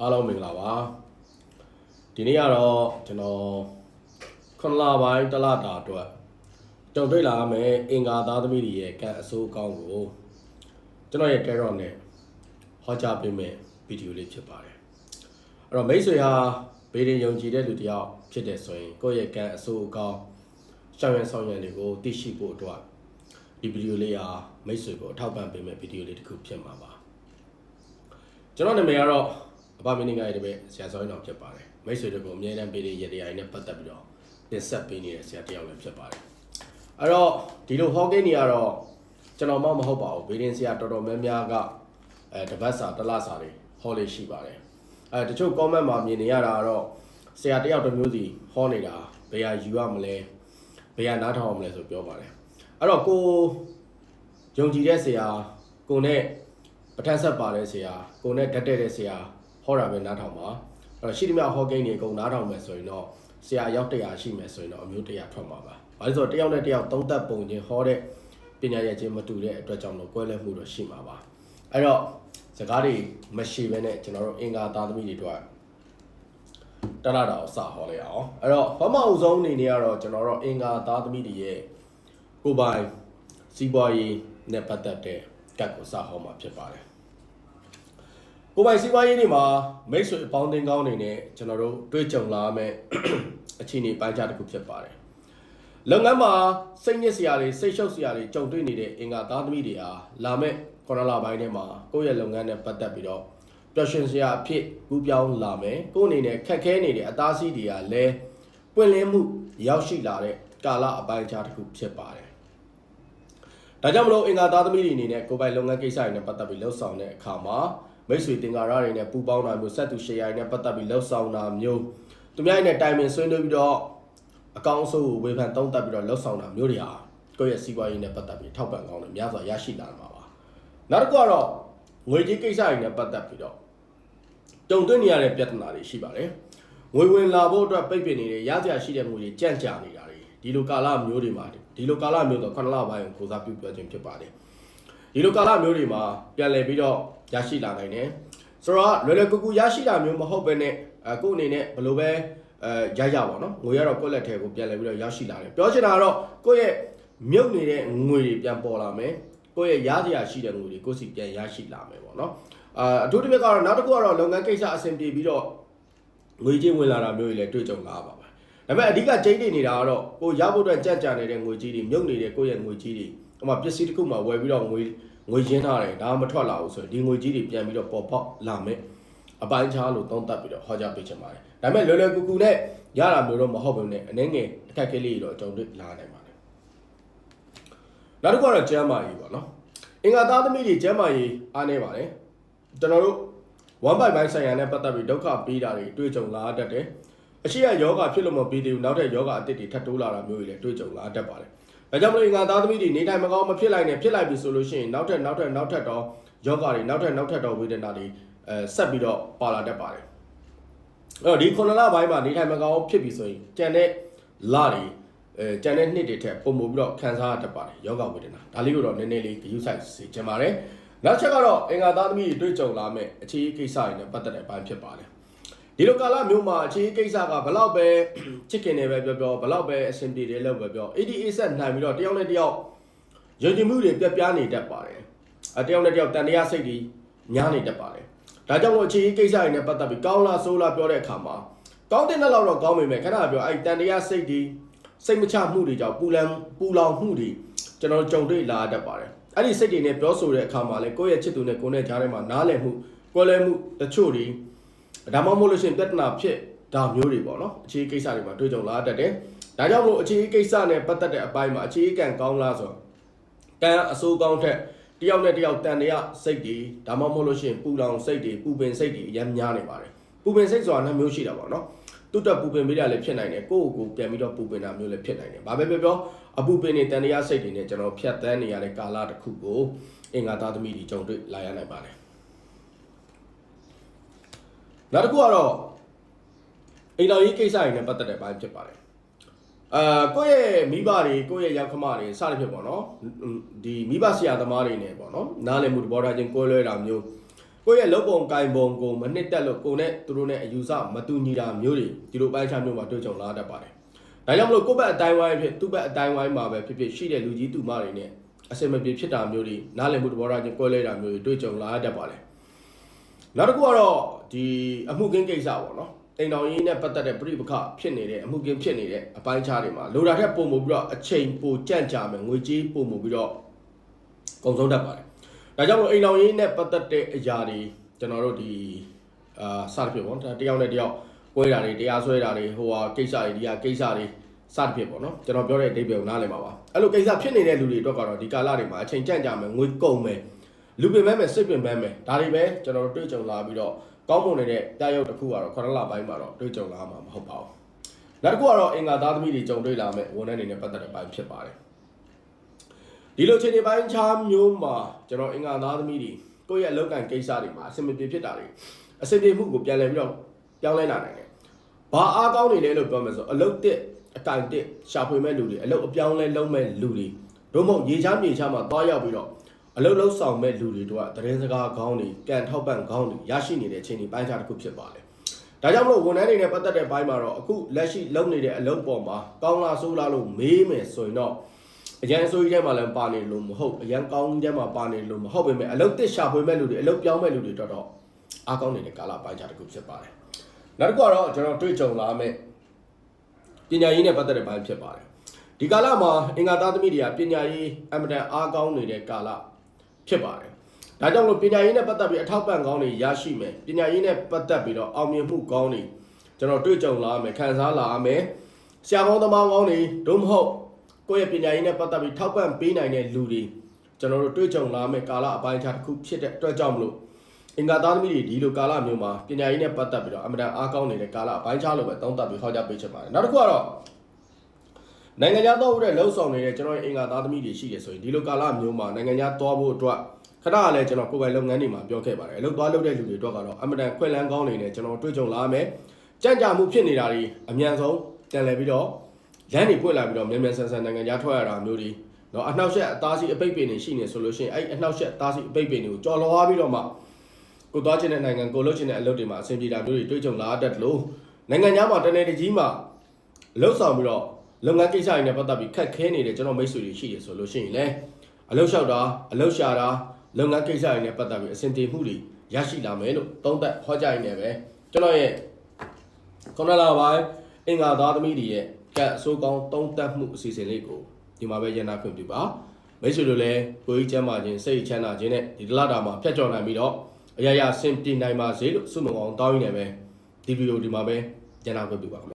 အားလုံးမင်္ဂလာပါဒီနေ့ကတော့ကျွန်တော်ခုနစ်လပိုင်းတစ်လတာအတွက်ကြုံတွေ့လာမယ့်အင်္ဂါသားသမီးတွေရဲ့ကံအဆိုးအကောင်းကိုကျွန်တော်ရဲ့ Carrot နဲ့ဟောကြားပေးမယ့်ဗီဒီယိုလေးဖြစ်ပါတယ်အဲ့တော့မိတ်ဆွေဟာဘေးရင်ယုံကြည်တဲ့လူတစ်ယောက်ဖြစ်တဲ့ဆိုရင်ကိုယ့်ရဲ့ကံအဆိုးအကောင်းရှောင်ရန်ဆောင်ရန်တွေကိုသိရှိဖို့အတွက်ဒီဗီဒီယိုလေးဟာမိတ်ဆွေကိုအထောက်ပံ့ပေးမယ့်ဗီဒီယိုလေးတစ်ခုဖြစ်မှာပါကျွန်တော်နာမည်ကတော့ အဘမင်းငါရဲ့တပည့်ဆရာစောရင်တော်ဖြစ်ပါတယ်မိတ်ဆွေတို့ကိုအမြဲတမ်းပေးတဲ့ရတရားတွေနဲ့ပတ်သက်ပြီးတော့တင်ဆက်ပေးနေတဲ့ဆရာတစ်ယောက်လည်းဖြစ်ပါတယ်အဲ့တော့ဒီလိုဟောကိန်းတွေကတော့ကျွန်တော်မှမဟုတ်ပါဘူးဘေးရင်ဆရာတော်တော်များများကအဲတပတ်စာတစ်လစာတွေဟောလေးရှိပါတယ်အဲတချို့ comment မှာမြင်နေရတာကတော့ဆရာတစ်ယောက်တစ်မျိုးစီဟောနေတာဘယ်ဟာယူရမလဲဘယ်ဟာနားထောင်ရမလဲဆိုပြောပါတယ်အဲ့တော့ကိုယုံကြည်တဲ့ဆရာကိုနဲ့ပဋ္ဌာန်းဆက်ပါတဲ့ဆရာကိုနဲ့ဓာတ်တဲ့တဲ့ဆရာ ဟောတာပဲနားထောင်ပါအဲ့တော့ရှိသမျှဟောကိန်းတွေအကုန်နားထောင်မယ်ဆိုရင်တော့ဆရာရောက်တရားရှိမယ်ဆိုရင်တော့အမျိုးတရားထွက်မှာပါ။ဘာလို့လဲဆိုတော့တယောက်နဲ့တယောက်သုံးသက်ပုံချင်းဟောတဲ့ပညာရည်ချင်းမတူတဲ့အတွက်ကြောင့်လို့ကွဲလွဲမှုတော့ရှိမှာပါ။အဲ့တော့စကားတွေမရှိဘဲနဲ့ကျွန်တော်တို့အင်္ဂါသားသမီးတွေအတွက်တရတာကိုစဟောလိုက်အောင်။အဲ့တော့ဘာမှအဆုံးအနေနဲ့ကတော့ကျွန်တော်တို့အင်္ဂါသားသမီးတွေရဲ့ကိုယ်ပိုင်စီးပွားရေးနဲ့ပတ်သက်တဲ့ကတ်ကိုစဟောမှာဖြစ်ပါတယ်။ ကိုယ်ပိုင်စီးပွားရေးတွေမှာမိတ်ဆွေအပေါင်းအသင်းကောင်းတွေနဲ့ကျွန်တော်တို့တွေ့ကြုံလာမယ့်အခြေအနေပိုင်းခြားတစ်ခုဖြစ်ပါတယ်။လုပ်ငန်းမှာစိတ်ညစ်စရာတွေစိတ်ရှုပ်စရာတွေကြုံတွေ့နေတဲ့အင်္ဂါသားသမီးတွေဟာလာမယ့်ကော်ရလာပိုင်းထဲမှာကိုယ့်ရဲ့လုပ်ငန်းနဲ့ပတ်သက်ပြီးတော့ပျော်ရွှင်စရာအဖြစ်ကူးပြောင်းလာမယ်။ကိုယ့်အနေနဲ့ခက်ခဲနေတဲ့အသားစီးတွေကလည်းပွင့်လင်းမှုရောက်ရှိလာတဲ့ကာလအပိုင်းခြားတစ်ခုဖြစ်ပါတယ်။ဒါကြောင့်မလို့အင်္ဂါသားသမီးတွေအနေနဲ့ကိုယ်ပိုင်လုပ်ငန်းကိစ္စတွေနဲ့ပတ်သက်ပြီးလှုပ်ဆောင်တဲ့အခါမှာ မိတ်ဆွေတင်္ကာရတွေနဲ့ပူပေါင်းတာမျိုးဆက်သူရှယ်ယာတွေနဲ့ပတ်သက်ပြီးလှုပ်ဆောင်တာမျိုးသူများနဲ့တိုင်ပင်ဆွေးနွေးပြီးတော့အကောင်းအဆိုးကိုဝေဖန်သုံးသပ်ပြီးတော့လှုပ်ဆောင်တာမျိုးတွေဟာကိုယ့်ရဲ့စီးပွားရေးနဲ့ပတ်သက်ပြီးထောက်ပံ့ကောင်းတယ်များစွာရရှိလာမှာပါနောက်တစ်ခုကတော့ငွေကြေးကိစ္စတွေနဲ့ပတ်သက်ပြီးတော့ကြုံတွေ့နေရတဲ့ပြဿနာတွေရှိပါတယ်ငွေဝင်လာဖို့အတွက်ပိတ်ပင်နေတဲ့ရကြရှိတဲ့ငွေတွေကြန့်ကြာနေတာတွေဒီလိုကာလမျိုးတွေမှာဒီလိုကာလမျိုးတော့ခဏလပိုင်းကိုကိုစားပြုပြောခြင်းဖြစ်ပါတယ်ဒီလိုကာလမျိုးတွေမှာပြန်လည်ပြီးတော့ ရရှိလာနိုင်တယ်ဆိုတော့လွယ်လွယ်ကူကူရရှိတာမျိုးမဟုတ်ဘဲနဲ့အဲကိုယ့်အနေနဲ့ဘယ်လိုပဲအဲရရပါတော့ငွေရတော့ကိုယ့်လက်ထဲကိုပြန်လည်ပြီးတော့ရရှိလာတယ်ပြောချင်တာကတော့ကိုယ့်ရဲ့မြုပ်နေတဲ့ငွေတွေပြန်ပေါ်လာမယ်ကိုယ့်ရဲ့ရစရာရှိတဲ့ငွေတွေကိုယ့်စီပြန်ရရှိလာမယ်ပေါ့နော်အာအထူးသဖြင့်ကတော့နောက်တစ်ခုကတော့လုပ်ငန်းကိစ္စအဆင်ပြေပြီးတော့ငွေကြေးဝင်လာတာမျိုးတွေလည်းတွေ့ကြုံလာပါပါဒါပေမဲ့အဓိကကျိန်းနေနေတာကတော့ကိုရဖို့အတွက်ကြက်ကြနေတဲ့ငွေကြေးတွေမြုပ်နေတဲ့ကိုယ့်ရဲ့ငွေကြေးတွေဟိုမှာပစ္စည်းတစ်ခုမှဝယ်ပြီးတော့ငွေ ငွေရင်းထားတယ်ဒါမှမထွက်လာဘူးဆိုရင်ဒီငွေကြီးတွေပြန်ပြီးတော့ပေါ်ပေါက်လာမယ်အပိုင်းခြားလို့သုံးသပ်ပြီးတော့ဟောကြားပေးချင်ပါတယ်ဒါပေမဲ့လွယ်လွယ်ကူကူနဲ့ရတာမျိုးတော့မဟုတ်ဘူးနဲ့အနည်းငယ်အခက်အခဲလေးတွေတော့ကြုံတွေ့လာနိုင်ပါတယ်နောက်တစ်ခုကတော့ကျမ်းမာရေးပေါ့နော်အင်္ဂါသားသမီးတွေကျမ်းမာရေးအားနေပါတယ်ကျွန်တော်တို့1 by ပိုင်းဆိုင်ရာနဲ့ပတ်သက်ပြီးဒုက္ခပေးတာတွေတွေ့ကြုံလာတတ်တယ်အရှိရယောဂဖြစ်လို့မပြီးသေးဘူးနောက်ထပ်ယောဂအသစ်တွေထပ်တိုးလာတာမျိုးတွေလည်းတွေ့ကြုံလာတတ်ပါတယ် ဒါကြောင့်မလို့ငါသားသမီးတွေနေတိုင်းမကောင်းမဖြစ်လိုက်နဲ့ဖြစ်လိုက်ပြီဆိုလို့ရှိရင်နောက်ထပ်နောက်ထပ်နောက်ထပ်တော့ယောဂတွေနောက်ထပ်နောက်ထပ်တော့ဝေဒနာတွေအဲဆက်ပြီးတော့ပါလာတတ်ပါတယ်အဲ့တော့ဒီခုနလပိုင်းမှာနေတိုင်းမကောင်းဖြစ်ပြီဆိုရင်ကြံတဲ့လတွေအဲကြံတဲ့နှစ်တွေထက်ပုံမူပြီးတော့ခံစားရတတ်ပါတယ်ယောဂဝေဒနာဒါလေးကိုတော့နည်းနည်းလေးဂရုစိုက်စေချင်ပါတယ်နောက်ချက်ကတော့အင်္ဂါသားသမီးတွေတွေ့ကြုံလာမဲ့အခြေအကိစ္စတွေနဲ့ပတ်သက်တဲ့အပိုင်းဖြစ်ပါတယ် ဒီလိုကာလမျိုးမှာအခြေအကိစ္စကဘလောက်ပဲချစ်ခင်နေပဲပြောပြောဘလောက်ပဲအဆင်ပြေတယ်လို့ပဲပြော ADA ဆက်နိုင်ပြီးတော့တယောက်နဲ့တယောက်ယုံကြည်မှုတွေပြတ်ပြားနေတတ်ပါတယ်အတယောက်နဲ့တယောက်တန်တရားစိတ်တွေညားနေတတ်ပါတယ်ဒါကြောင့်မို့အခြေအကိစ္စတွေနဲ့ပတ်သက်ပြီးကောင်းလားဆိုးလားပြောတဲ့အခါမှာကောင်းတဲ့နောက်တော့ကောင်းပေမဲ့ခဏပြောအဲ့တန်တရားစိတ်တွေစိတ်မချမှုတွေကြောင့်ပူလန်ပူလောင်မှုတွေကျွန်တော်ကြုံတွေ့လာတတ်ပါတယ်အဲ့ဒီစိတ်တွေနဲ့ပြောဆိုတဲ့အခါမှာလည်းကိုယ့်ရဲ့ချစ်သူနဲ့ကိုယ်နဲ့ကြားထဲမှာနားလည်မှုကွဲလဲမှုတချို့တွေ ဒါမှမဟုတ်လို့ရှိရင်ပြဿနာဖြစ်ဒါမျိုးတွေပေါ့နော်အခြေအကိစ္စတွေမှာတွေ့ကြုံလာတတ်တယ်ဒါကြောင့်မလို့အခြေအကိစ္စနဲ့ပတ်သက်တဲ့အပိုင်းမှာအခြေအကံကောင်းလားဆိုတော့ကံအစိုးကောင်းထက်တယောက်နဲ့တယောက်တန်တရားစိတ်တွေဒါမှမဟုတ်လို့ရှိရင်ပူလောင်စိတ်တွေပူပင်စိတ်တွေအများများနေပါတယ်ပူပင်စိတ်ဆိုတာနှစ်မျိုးရှိတာပေါ့နော်တုတ်တက်ပူပင်ပေးတာလည်းဖြစ်နိုင်တယ်ကိုယ့်ကိုယ်ပြန်ပြီးတော့ပူပင်တာမျိုးလည်းဖြစ်နိုင်တယ်ဘာပဲပြောပြောအပူပင်နေတန်တရားစိတ်တွေနဲ့ကျွန်တော်ဖြတ်သန်းနေရတဲ့ကာလတစ်ခုကိုအင်္ဂါသားသမီးတွေကြုံတွေ့လာရနိုင်ပါတယ် နောက်တစ်ခုကတော့အိမ်တော်ရေးကိစ္စတွေနဲ့ပတ်သက်တဲ့ဘိုင်းဖြစ်ပါတယ်အာကိုယ့်ရဲ့မိဘတွေကိုယ့်ရဲ့ရောက်ခမတွေစသဖြင့်ပေါ့နော်ဒီမိဘဆရာသမားတွေနဲ့ပေါ့နော်နားလည်မှုတဘောထားချင်းကိုယ်လွဲတာမျိုးကိုယ့်ရဲ့လုပ်ပုံကင်ပုံကိုမနှစ်တက်လို့ကိုယ်နဲ့သူတို့နဲ့အယူဆမတူညီတာမျိုးတွေဒီလိုပိုင်းခြားမျိုးမှာတွေ့ကြုံလာတတ်ပါတယ်ဒါကြောင့်မလို့ကိုယ့်ဘက်အတိုင်းဝိုင်းဖြစ်သူ့ဘက်အတိုင်းဝိုင်းမှာပဲဖြစ်ဖြစ်ရှိတဲ့လူကြီးသူမတွေနဲ့အစင်မပြေဖြစ်တာမျိုးတွေနားလည်မှုတဘောထားချင်းကွဲလဲတာမျိုးတွေတွေ့ကြုံလာတတ်ပါတယ် နောက်တစ်ခုကတော့ဒီအမှုကင်းကိစ္စပေါ့နော်တိမ်တော်ရင်းနဲ့ပတ်သက်တဲ့ပြိပခဖြစ်နေတဲ့အမှုကင်းဖြစ်နေတဲ့အပိုင်းခြားတွေမှာလိုတာထက်ပုံမှုပြီးတော့အချိန်ပိုကြန့်ကြာမယ်ငွေကြေးပုံမှုပြီးတော့ကုန်ဆုံးတတ်ပါတယ်ဒါကြောင့်မလို့အိမ်တော်ရင်းနဲ့ပတ်သက်တဲ့အရာတွေကျွန်တော်တို့ဒီအာစသဖြင့်ပေါ့တယောက်နဲ့တယောက်ကွဲတာတွေတရားစွဲတာတွေဟိုဟာကိစ္စတွေဒီဟာကိစ္စတွေစသဖြင့်ပေါ့နော်ကျွန်တော်ပြောတဲ့အဓိပ္ပာယ်ကိုနားလည်ပါပါအဲ့လိုကိစ္စဖြစ်နေတဲ့လူတွေအတွက်ကတော့ဒီကာလတွေမှာအချိန်ကြန့်ကြာမယ်ငွေကုန်မယ် လူပင်မဲ့မယ်စိတ်ပင်မဲ့မယ်ဒါတွေပဲကျွန်တော်တို့တွေ့ကြုံလာပြီးတော့ကောင်းမွန်နေတဲ့တာရုပ်တစ်ခုကတော့ခရလပိုင်းမှာတော့တွေ့ကြုံလာမှာမဟုတ်ပါဘူးနောက်တစ်ခုကတော့အင်္ဂါသားသမီးတွေကြုံတွေ့လာမဲ့ဝန်ထမ်းတွေနဲ့ပတ်သက်တဲ့ပိုင်းဖြစ်ပါတယ်ဒီလိုအခြေအနေပိုင်းခြားမျိုးမှာကျွန်တော်အင်္ဂါသားသမီးတွေကိုယ့်ရဲ့အလုပ်ကံကိစ္စတွေမှာအဆင်မပြေဖြစ်တာတွေအဆင်ပြေမှုကိုပြန်လည်ပြီးတော့ပြောင်းလဲလာနိုင်တယ်ဘာအားကောင်းနေလဲလို့ပြောမယ်ဆိုအလုပ်တစ်အကင်တစ်ရှာဖွေမဲ့လူတွေအလုပ်အပြောင်းလဲလုံးမဲ့လူတွေတို့မဟုတ်ရေချမ်းမြေချမ်းမှာတွားရောက်ပြီးတော့ အလုပ်လုံးဆောင်မဲ့လူတွေတို့ကသတင်းစကားကောင်းတွေကန်ထောက်ပံ့ကောင်းတွေရရှိနေတဲ့အခြေအနေပိုင်းခြားတစ်ခုဖြစ်ပါတယ်ဒါကြောင့်မလို့ဝန်ထမ်းတွေနဲ့ပတ်သက်တဲ့ဘိုင်းမှာတော့အခုလက်ရှိလုပ်နေတဲ့အလုပ်ပေါ်မှာကောင်းလားဆိုးလားလို့မေးမယ်ဆိုရင်တော့အရန်အစိုးရထဲမှာလည်းပါနေလို့မဟုတ်အရန်ကောင်းထဲမှာပါနေလို့မဟုတ်ပေမဲ့အလုပ်တစ်ရှာဖွေမဲ့လူတွေအလုပ်ပြောင်းမဲ့လူတွေတော့တော့အားကောင်းနေတဲ့ကာလပိုင်းခြားတစ်ခုဖြစ်ပါတယ်နောက်တစ်ခုကတော့ကျွန်တော်တွေ့ကြုံလာမဲ့ပညာရေးနဲ့ပတ်သက်တဲ့ဘိုင်းဖြစ်ပါတယ်ဒီကာလမှာအင်္ဂါသားသမီးတွေကပညာရေးအမတန်အားကောင်းနေတဲ့ကာလ ဖြစ်ပါတယ်ဒါကြောင့်လို့ပညာရေးနဲ့ပတ်သက်ပြီးအထောက်ပံ့ကောင်းတွေရရှိမယ်ပညာရေးနဲ့ပတ်သက်ပြီးတော့အောင်မြင်မှုကောင်းတွေကျွန်တော်တွေ့ကြုံလာမယ်ခံစားလာမယ်ဆရာကောင်းသမားကောင်းတွေဒုမဟုတ်ကိုယ့်ရဲ့ပညာရေးနဲ့ပတ်သက်ပြီးထောက်ပံ့ပေးနိုင်တဲ့လူတွေကျွန်တော်တို့တွေ့ကြုံလာမယ်ကာလအပိုင်းခြားတစ်ခုဖြစ်တဲ့အတွက်ကြောင့်မလို့အင်္ဂါသားသမီးတွေဒီလိုကာလမျိုးမှာပညာရေးနဲ့ပတ်သက်ပြီးတော့အမတန်အားကောင်းနေတဲ့ကာလအပိုင်းခြားလို့ပဲသုံးသပ်ပြီးဟောကြားပေးချင်ပါတယ်နောက်တစ်ခုကတော့ နိုင်ငံခြားသွားဖို့တဲ့လှုပ်ဆောင်နေတဲ့ကျွန်တော်ရဲ့အင်္ဂါသားသမီးတွေရှိတယ်ဆိုရင်ဒီလိုကာလမျိုးမှာနိုင်ငံခြားသွားဖို့အတွက်ခဏကလည်းကျွန်တော်ကိုယ်ပိုင်လုပ်ငန်းတွေမှာပြောခဲ့ပါတယ်အလုပ်သွားလုပ်တဲ့လူတွေအတွက်ကတော့အမတန်ခွင့်လန်းကောင်းနေတယ်ကျွန်တော်တွေ့ကြုံလာမယ်ကြံ့ကြာမှုဖြစ်နေတာတွေအမြန်ဆုံးတန်လည်ပြီးတော့လမ်းတွေပွင့်လာပြီးတော့မြန်မြန်ဆန်ဆန်နိုင်ငံခြားထွက်ရတာမျိုးတွေတော့အနှောက်အယှက်အသားစီအပိတ်ပင်တွေရှိနေဆိုလို့ရှိရင်အဲ့အနှောက်အယှက်အသားစီအပိတ်ပင်တွေကိုကြော်လွှားပြီးတော့မှကိုသွားချင်တဲ့နိုင်ငံကိုလုပ်ချင်တဲ့အလုပ်တွေမှာအဆင်ပြေတာမျိုးတွေတွေ့ကြုံလာတတ်တယ်လို့နိုင်ငံခြားမှာတနေ့တကြီးမှာလှုပ်ဆောင်ပြီးတော့ လုပ်ငန်းကိစ္စတွေနဲ့ပတ်သက်ပြီးခက်ခဲနေတဲ့ကျွန်တော်မိတ်ဆွေတွေရှိတယ်ဆိုလို့ရှိရင်လည်းအလုပ်လျှောက်တာအလုပ်ရှာတာလုပ်ငန်းကိစ္စတွေနဲ့ပတ်သက်ပြီးအဆင်ပြေမှုတွေရရှိလာမယ်လို့သုံးသပ်ဟောကြားရင်းနဲ့ပဲကျွန်တော်ရဲ့ခုနလာပိုင်းအင်္ဂါသားသမီးတွေရဲ့ကတ်အစိုးကောင်းသုံးသပ်မှုအစီအစဉ်လေးကိုဒီမှာပဲရန်နာခွင့်ပြုပါမိတ်ဆွေတို့လည်းကိုကြီးချမ်းသာခြင်းစိတ်ချမ်းသာခြင်းနဲ့ဒီတလတာမှာဖြတ်ကျော်နိုင်ပြီးတော့အရာရာဆင်ပြေနိုင်ပါစေလို့ဆုမွန်အောင်တောင်းရင်းနဲ့ပဲဒီဗီဒီယိုဒီမှာပဲရန်နာခွင့်ပြုပါ